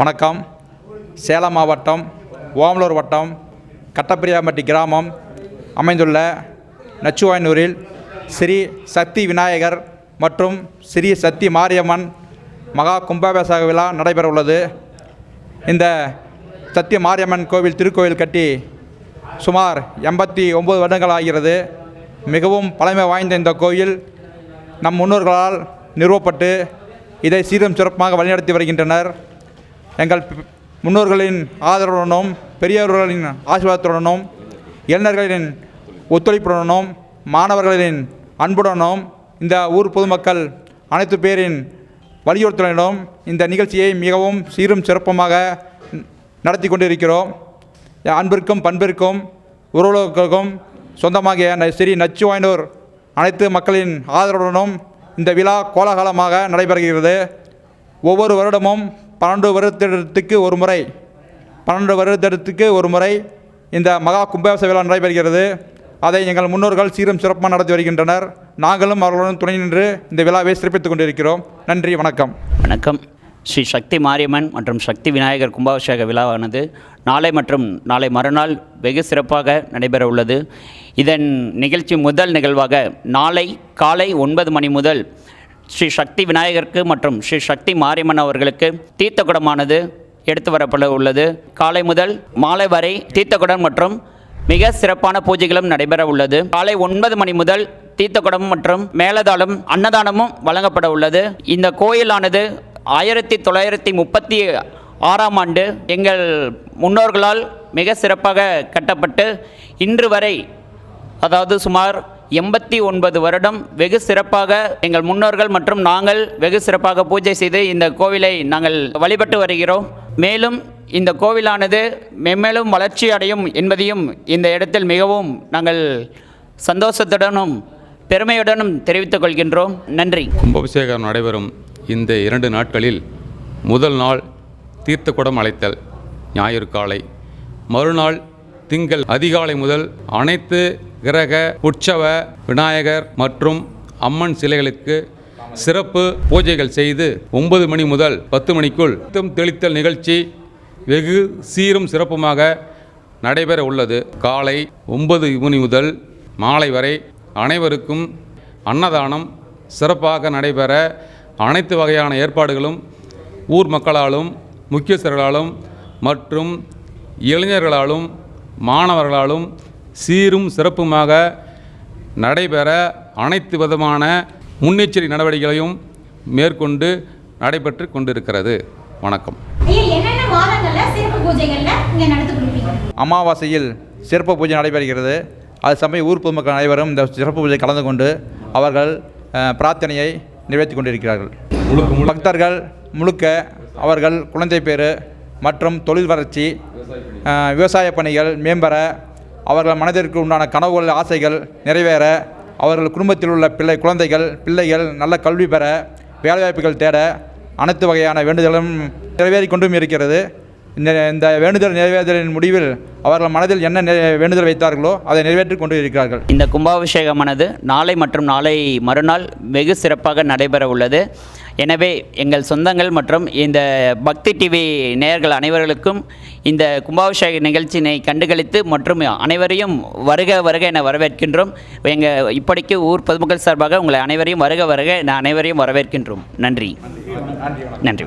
வணக்கம். சேலம் மாவட்டம் ஓமலூர் வட்டம் கட்டப்பிரியாம்பட்டி கிராமம் அமைந்துள்ள நச்சுவாயனூரில் ஸ்ரீ சக்தி விநாயகர் மற்றும் ஸ்ரீ சக்தி மாரியம்மன் மகா கும்பாபிஷேக விழா நடைபெற உள்ளது இந்த சக்தி மாரியம்மன் கோவில் திருக்கோவில் கட்டி சுமார் எண்பத்தி ஒம்பது வருடங்கள் ஆகிறது மிகவும் பழமை வாய்ந்த இந்த கோயில் நம் முன்னோர்களால் நிறுவப்பட்டு இதை சீரும் சிறப்பாக வழிநடத்தி வருகின்றனர். எங்கள் முன்னோர்களின் ஆதரவுடனும் பெரியவர்களின் ஆசீர்வாதத்துடனும் இளைஞர்களின் ஒத்துழைப்புடனும் மாணவர்களின் அன்புடனும் இந்த ஊர் பொதுமக்கள் அனைத்து பேரின் வலியுறுத்தலிடம் இந்த நிகழ்ச்சியை மிகவும் சீரும் சிறப்புமாக நடத்தி கொண்டிருக்கிறோம். அன்பிற்கும் பண்பிற்கும் உறவுகளுக்கும் சொந்தமாகிய ந- ஸ்ரீ நச்சுவாயனூர் அனைத்து மக்களின் ஆதரவுடனும் இந்த விழா கோலாகலமாக நடைபெறுகிறது. ஒவ்வொரு வருடமும் பன்னெண்டு வருடத்திற்கு ஒரு முறை பன்னெண்டு வருடத்திற்கு ஒரு முறை இந்த மகா கும்பாபிஷேக விழா நடைபெறுகிறது. அதை எங்கள் முன்னோர்கள் சீரும் சிறப்பாக நடத்தி வருகின்றனர். நாங்களும் அவர்களுடன் துணை நின்று இந்த விழாவை சிறப்பித்துக் கொண்டிருக்கிறோம். நன்றி வணக்கம். வணக்கம். ஸ்ரீ சக்தி மாரியம்மன் மற்றும் சக்தி விநாயகர் கும்பாபிஷேக விழாவானது நாளை மற்றும் நாளை மறுநாள் வெகு சிறப்பாக நடைபெற உள்ளது. இதன் நிகழ்ச்சி முதல் நிகழ்வாக நாளை காலை ஒன்பது மணி முதல் ஸ்ரீ சக்தி விநாயகருக்கு மற்றும் ஸ்ரீ சக்தி மாரியம்மன் அவர்களுக்கு தீர்த்தக்குடமானது எடுத்து வரப்பட உள்ளது. காலை முதல் மாலை வரை தீர்த்தக்குடம் மற்றும் மிக சிறப்பான பூஜைகளும் நடைபெற உள்ளது. காலை ஒன்பது மணி முதல் தீர்த்தக்குடம் மற்றும் மேலதாளம் அன்னதானமும் வழங்கப்பட உள்ளது. இந்த கோயிலானது ஆயிரத்தி தொள்ளாயிரத்தி முப்பத்தி ஆறாம் ஆண்டு எங்கள் முன்னோர்களால் மிக சிறப்பாக கட்டப்பட்டு இன்று வரை அதாவது சுமார் எண்பத்தி ஒன்பது வருடம் வெகு சிறப்பாக எங்கள் முன்னோர்கள் மற்றும் நாங்கள் வெகு சிறப்பாக பூஜை செய்து இந்த கோவிலை நாங்கள் வழிபட்டு வருகிறோம். மேலும் இந்த கோவிலானது மென்மேலும் வளர்ச்சி அடையும் என்பதையும் இந்த இடத்தில் மிகவும் நாங்கள் சந்தோஷத்துடனும் பெருமையுடனும் தெரிவித்துக் கொள்கின்றோம். நன்றி. கும்பாபிஷேகம் நடைபெறும் இந்த இரண்டு நாட்களில் முதல் நாள் தீர்த்தக்குடம் அழைத்தல் ஞாயிறு காலை. மறுநாள் திங்கள் அதிகாலை முதல் அனைத்து கிரக உற்சவ விநாயகர் மற்றும் அம்மன் சிலைகளுக்கு சிறப்பு பூஜைகள் செய்து ஒன்பது மணி முதல் பத்து மணிக்குள் தீர்த்தம் தெளித்தல் நிகழ்ச்சி வெகு சீரும் சிறப்புமாக நடைபெற உள்ளது. காலை ஒன்பது மணி முதல் மாலை வரை அனைவருக்கும் அன்னதானம் சிறப்பாக நடைபெற அனைத்து வகையான ஏற்பாடுகளும் ஊர் மக்களாலும் முக்கியஸ்தர்களாலும் மற்றும் இளைஞர்களாலும் மாணவர்களாலும் சீரும் சிறப்புமாக நடைபெற அனைத்து விதமான முன்னெச்சரிக்கை நடவடிக்கைகளையும் மேற்கொண்டு நடைபெற்று கொண்டிருக்கிறது. வணக்கம். அமாவாசையில் சிறப்பு பூஜை நடைபெறுகிறது. அது சமயம் ஊர் பொதுமக்கள் அனைவரும் இந்த சிறப்பு பூஜை கலந்து கொண்டு அவர்கள் பிரார்த்தனையை நிறைவேற்றி கொண்டிருக்கிறார்கள். பக்தர்கள் முழுக்க அவர்கள் குழந்தை பேறு மற்றும் தொழில் வளர்ச்சி விவசாய பணிகள் மேம்பெற அவர்கள் மனதிற்கு உண்டான கனவுகள் ஆசைகள் நிறைவேற. அவர்கள் குடும்பத்தில் உள்ள பிள்ளை குழந்தைகள் பிள்ளைகள் நல்ல கல்வி பெற வேலைவாய்ப்புகள் தேட அனைத்து வகையான வேண்டுதலும் நிறைவேறி கொண்டும் இருக்கிறது. இந்த இந்த வேண்டுதல் நிறைவேறுதலின் முடிவில் அவர்கள் மனதில் என்ன வேண்டுதல் வைத்தார்களோ அதை நிறைவேற்றி கொண்டு இருக்கிறார்கள். இந்த கும்பாபிஷேகமானது நாளை மற்றும் நாளை மறுநாள் வெகு சிறப்பாக நடைபெற உள்ளது எனவே எங்கள் சொந்தங்கள் மற்றும் இந்த பக்தி டிவி நேயர்கள் அனைவர்களுக்கும் இந்த கும்பாபிஷேக நிகழ்ச்சியினை கண்டுகளித்து மற்றும் அனைவரையும் வருக வருக என வரவேற்கின்றோம். எங்கள் இப்படிக்கு ஊர் பொதுமக்கள் சார்பாக உங்களை அனைவரையும் வருக வருக என அனைவரையும் வரவேற்கின்றோம். நன்றி. நன்றி.